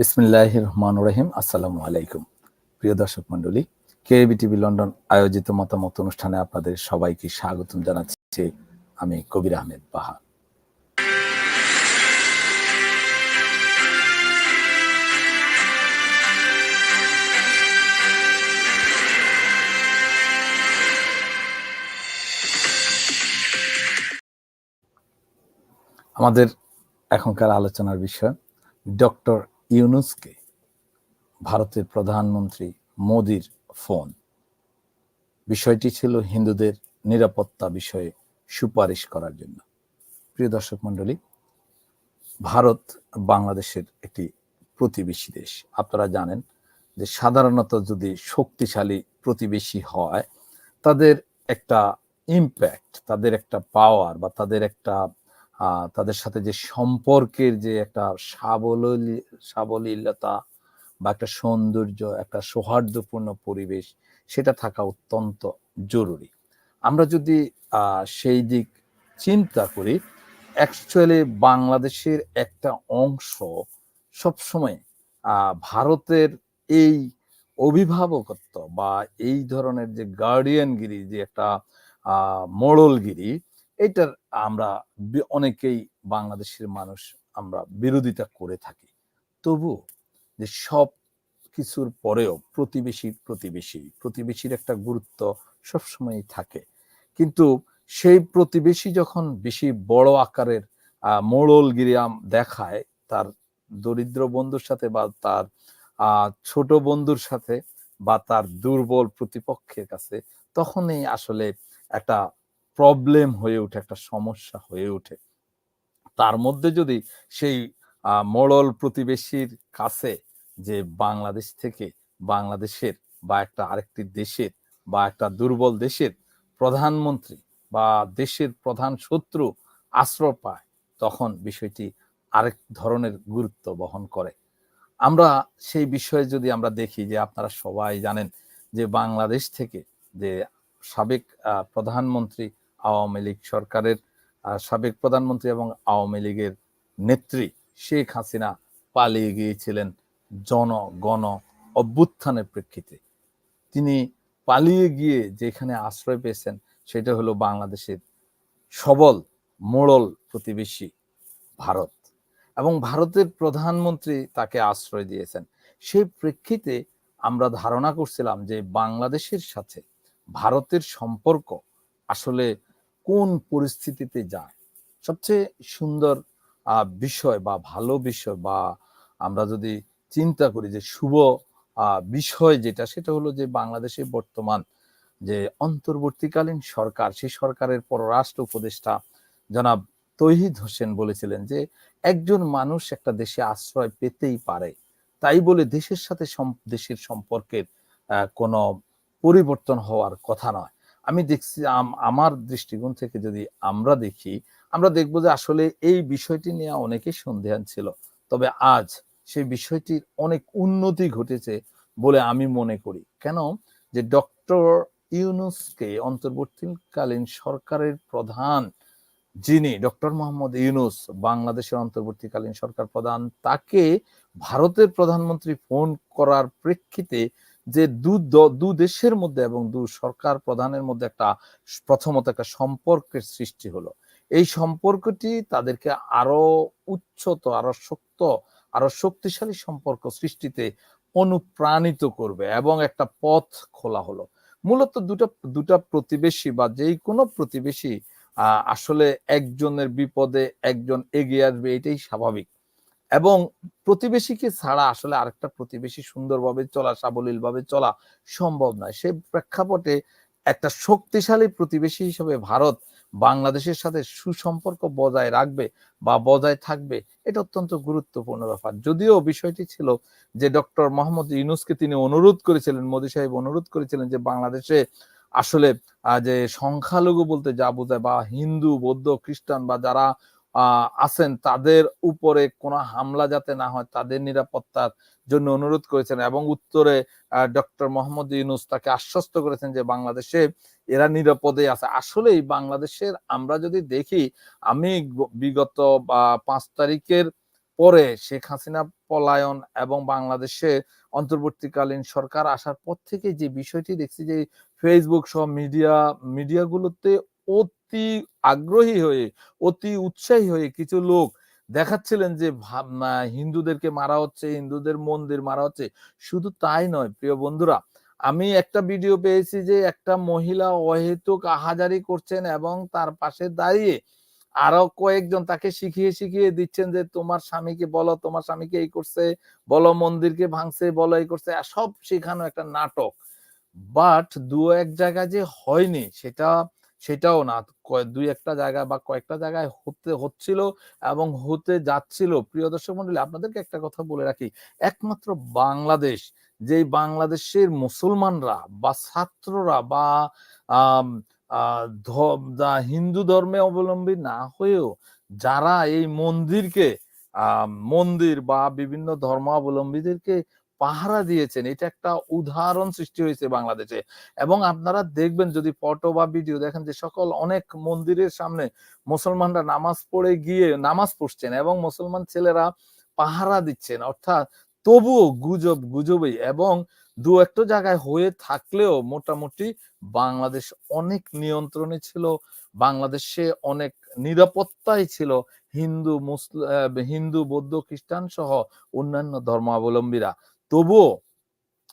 বিসমিল্লাহ রহমান রহিম, আসসালামু আলাইকুম। প্রিয় দর্শক মন্ডলী কেবি টিভি লন্ডন আয়োজিত মতামত অনুষ্ঠানে আপনাদের সবাইকে স্বাগতম জানাচ্ছি আমি কবির আহমেদ বাহা। আমাদের এখনকার আলোচনার বিষয় ডক্টর ইউনুসকে ভারতের প্রধানমন্ত্রী মোদির ফোন। বিষয়টি ছিল হিন্দুদের নিরাপত্তা বিষয়ে সুপারিশ করার জন্য। প্রিয় দর্শক মন্ডলী ভারত বাংলাদেশের একটি প্রতিবেশী দেশ। আপনারা জানেন যে সাধারণত যদি শক্তিশালী প্রতিবেশী হয়, তাদের একটা ইম্প্যাক্ট তাদের একটা পাওয়ার বা তাদের একটা তাদের সাথে যে সম্পর্কের যে একটা সাবলী সাবলীলতা বা একটা সৌন্দর্য, একটা সৌহার্দ্যপূর্ণ পরিবেশ, সেটা থাকা অত্যন্ত জরুরি। আমরা যদি সেই দিক চিন্তা করি অ্যাকচুয়ালি বাংলাদেশের একটা অংশ সবসময় ভারতের এই অভিভাবকত্ব বা এই ধরনের যে গার্ডিয়ানগিরি যে একটা মোড়লগিরি এটার আমরা অনেকেই বাংলাদেশের মানুষ আমরা বিরোধিতা করে থাকি। তবু যে সব কিছুর পরেও প্রতিবেশী প্রতিবেশী, প্রতিবেশীর একটা গুরুত্ব সবসময়ই থাকে। কিন্তু সেই প্রতিবেশী যখন বেশি বড় আকারের মোড়লগিরিয়াম দেখায়, তার দরিদ্র বন্ধুর সাথে বা তার ছোট বন্ধুর সাথে বা তার দুর্বল প্রতিপক্ষের কাছে, তখনই আসলে একটা প্রবলেম হয়ে ওঠে, একটা সমস্যা হয়ে ওঠে। তার মধ্যে যদি সেই মোড়ল প্রতিবেশীর কাছে যে বাংলাদেশ থেকে বাংলাদেশের বা একটা আরেকটি দেশের বা একটা দুর্বল দেশের প্রধানমন্ত্রী বা দেশের প্রধান শত্রু আশ্রয় পায়, তখন বিষয়টি আরেক ধরনের গুরুত্ব বহন করে। আমরা সেই বিষয়ে যদি আমরা দেখি যে আপনারা সবাই জানেন যে বাংলাদেশ থেকে যে সাবেক প্রধানমন্ত্রী আওয়ামী লীগ সরকারের সাবেক প্রধানমন্ত্রী এবং আওয়ামী লীগের নেত্রী শেখ হাসিনা পালিয়ে গিয়েছিলেন জনগণ অভ্যুত্থানের প্রেক্ষিতে। তিনি পালিয়ে গিয়ে যেখানে আশ্রয় পেয়েছেন, সেটা হলো বাংলাদেশের সবল, মোড়ল প্রতিবেশী ভারত। এবং ভারতের প্রধানমন্ত্রী তাকে আশ্রয় দিয়েছেন। সেই প্রেক্ষিতে আমরা ধারণা করছিলাম যে বাংলাদেশের সাথে ভারতের সম্পর্ক আসলে কোন পরিস্থিতিতে যায়? সবচেয়ে সুন্দর বিষয় বা ভালো বিষয় বা আমরা যদি চিন্তা করি যে শুভ বিষয় যেটা, সেটা হলো যে বাংলাদেশে বর্তমান যে অন্তর্বর্তীকালীন সরকার, সেই সরকারের পররাষ্ট্র উপদেষ্টা জনাব তহিদ হোসেন বলেছিলেন যে একজন মানুষ একটা দেশে আশ্রয় পেতেই পারে। তাই বলে দেশের সাথে দেশের সম্পর্কের কোনো পরিবর্তন হওয়ার কথা নয়। আমি দেখছি আমার দৃষ্টিকোণ থেকে যদি আমরা দেখি, আমরা দেখব যে আসলে এই বিষয়টি নিয়ে অনেকেই সন্দেহান ছিল। তবে আজ সেই বিষয়টির অনেক উন্নতি ঘটেছে বলে আমি মনে করি। কেন? যে ডক্টর ইউনুসকে অন্তর্বর্তীকালীন সরকারের প্রধান যিনি, ডক্টর মোহাম্মদ ইউনুস, বাংলাদেশের অন্তর্বর্তীকালীন সরকার প্রধান, তাকে ভারতের প্রধানমন্ত্রী ফোন করার প্রেক্ষিতে যে দু দু দেশের মধ্যে এবং দু সরকার প্রধানের মধ্যে একটা প্রথমত একটা সম্পর্কের সৃষ্টি হলো। এই সম্পর্কটি তাদেরকে আরও উচ্চত, আরও শক্ত, আরও শক্তিশালী সম্পর্ক সৃষ্টিতে অনুপ্রাণিত করবে এবং একটা পথ খোলা হলো। মূলত দুটা দুটা প্রতিবেশী বা যেই কোনো প্রতিবেশী আসলে একজনের বিপদে একজন এগিয়ে আসবে, এটাই স্বাভাবিক। এবং প্রতিবেশীকে ছাড়া আসলে আরেকটা প্রতিবেশী সুন্দরভাবে চলা সাবলীল ভাবে চলা সম্ভব নয়। সে প্রেক্ষাপটে একটা শক্তিশালী প্রতিবেশী হিসেবে ভারত বাংলাদেশের সাথে সুসম্পর্ক বজায় রাখবে বা বজায় থাকবে, এটা অত্যন্ত গুরুত্বপূর্ণ ব্যাপার। যদিও বিষয়টি ছিল যে ডক্টর মোহাম্মদ ইউনুসকে তিনি অনুরোধ করেছিলেন, মোদী সাহেব অনুরোধ করেছিলেন যে বাংলাদেশে আসলে যে সংখ্যালঘু বলতে যা বোঝায় বা হিন্দু, বৌদ্ধ, খ্রিস্টান বা যারা আছেন, তাদের উপরে কোনো হামলা যাতে না হয়, তাদের নিরাপত্তার জন্য অনুরোধ করেছেন এবং উত্তরে ডক্টর মোহাম্মদ ইউনুস তাকে আশ্বস্ত করেছেন যে বাংলাদেশে এরা নিরাপদে আছে। আসলেই বাংলাদেশের আমরা যদি দেখি, আমি বিগত, বা, পাঁচ তারিখের পরে শেখ হাসিনা পলায়ন এবং বাংলাদেশে অন্তর্বর্তীকালীন সরকার আসার পর থেকে যে বিষয়টি দেখছি যে ফেসবুক সহ মিডিয়া মিডিয়াগুলোতে অতি আগ্রহী হয়ে, অতি উৎসাহী হয়ে কিছু লোক দেখাচ্ছিলেন যে হিন্দুদেরকে মারা হচ্ছে, হিন্দুদের মন্দির মারা হচ্ছে। শুধু তাই নয়, প্রিয় বন্ধুরা, আমি একটা ভিডিও পেয়েছি যে একটা মহিলা অহেতুক আহাজারি করছেন এবং তার পাশে দাঁড়িয়ে আরও কয়েকজন তাকে শিখিয়ে শিখিয়ে দিচ্ছেন যে তোমার স্বামীকে বলো, তোমার স্বামীকে এই করছে, বলো মন্দিরকে ভাঙছে, বলো এই করছে সব শেখানো একটা নাটক। বাট দু এক জায়গায় যে হয়নি, সেটা সেটাও না। দুই একটা জায়গায় বা কয়েকটা জায়গায় হতে, হচ্ছিল এবং হতে যাচ্ছিল। প্রিয় দর্শক মন্ডলী, আপনাদেরকে একটা কথা বলে রাখি। একমাত্র বাংলাদেশ, যেই বাংলাদেশের মুসলমানরা বা ছাত্ররা বা হিন্দু ধর্মে অবলম্বী না হয়েও যারা এই মন্দিরকে মন্দির বা বিভিন্ন ধর্মাবলম্বীদেরকে পাহারা দিয়েছেন, এটা একটা উদাহরণ সৃষ্টি হয়েছে বাংলাদেশে। এবং আপনারা দেখবেন যদি ফটো বা ভিডিও দেখেন যে সকল অনেক মন্দিরের সামনে মুসলমানরা নামাজ পড়ে গিয়ে নামাজ পড়ছেন এবং মুসলমান ছেলেরা পাহারা দিচ্ছেন। অর্থাৎ তবুও গুজব গুজবই এবং দু একটা জায়গায় হয়ে থাকলেও মোটামুটি বাংলাদেশ অনেক নিয়ন্ত্রণে ছিল, বাংলাদেশে অনেক নিরাপত্তায় ছিল। হিন্দু মুসলিম হিন্দু, বৌদ্ধ, খ্রিস্টান সহ অন্যান্য ধর্মাবলম্বীরা। তবুও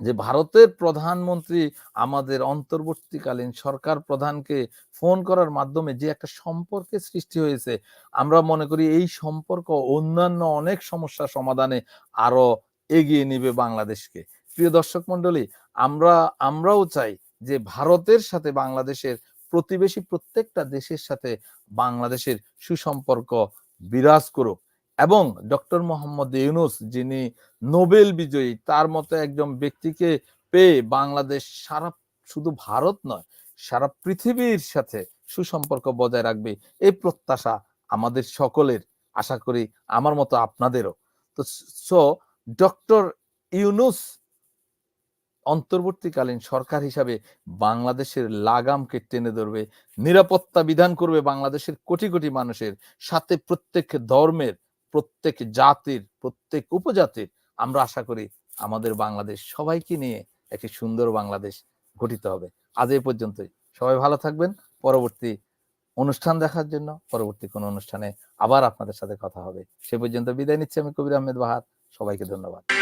যে ভারতের প্রধানমন্ত্রী আমাদের অন্তর্বর্তীকালীন সরকার প্রধানকে ফোন করার মাধ্যমে যে একটা সম্পর্কের সৃষ্টি হয়েছে, আমরা মনে করি এই সম্পর্ক অন্যান্য অনেক সমস্যা সমাধানে আরও এগিয়ে নিবে বাংলাদেশকে। প্রিয় দর্শক মন্ডলী আমরা, আমরাও চাই যে ভারতের সাথে বাংলাদেশের প্রতিবেশী প্রত্যেকটা দেশের সাথে বাংলাদেশের সুসম্পর্ক বিরাজ করুক। এবং ডক্টর মোহাম্মদ ইউনুস, যিনি নোবেল বিজয়ী, তার মতো একজন ব্যক্তিকে পেয়ে বাংলাদেশ সারা, শুধু ভারত নয়, সারা পৃথিবীর সাথে সুসম্পর্ক বজায় রাখবে, এই প্রত্যাশা আমাদের সকলের। আশা করি আমার মতো আপনাদেরও। তো সো ডক্টর ইউনুস অন্তর্বর্তীকালীন সরকার হিসাবে বাংলাদেশের লাগামকে টেনে ধরবে, নিরাপত্তা বিধান করবে বাংলাদেশের কোটি কোটি মানুষের, সাথে প্রত্যেক ধর্মের প্রত্যেক জাতির, প্রত্যেক উপজাতির আমরা আশা করি আমাদের বাংলাদেশ সবাইকে নিয়ে একটি সুন্দর বাংলাদেশ গঠিত হবে। আজ এ পর্যন্তই। সবাই ভালো থাকবেন। পরবর্তী অনুষ্ঠান দেখার জন্য, পরবর্তী কোনো অনুষ্ঠানে আবার আপনাদের সাথে কথা হবে। সে পর্যন্ত বিদায় নিচ্ছি আমি কবির আহমেদ বাহার। সবাইকে ধন্যবাদ।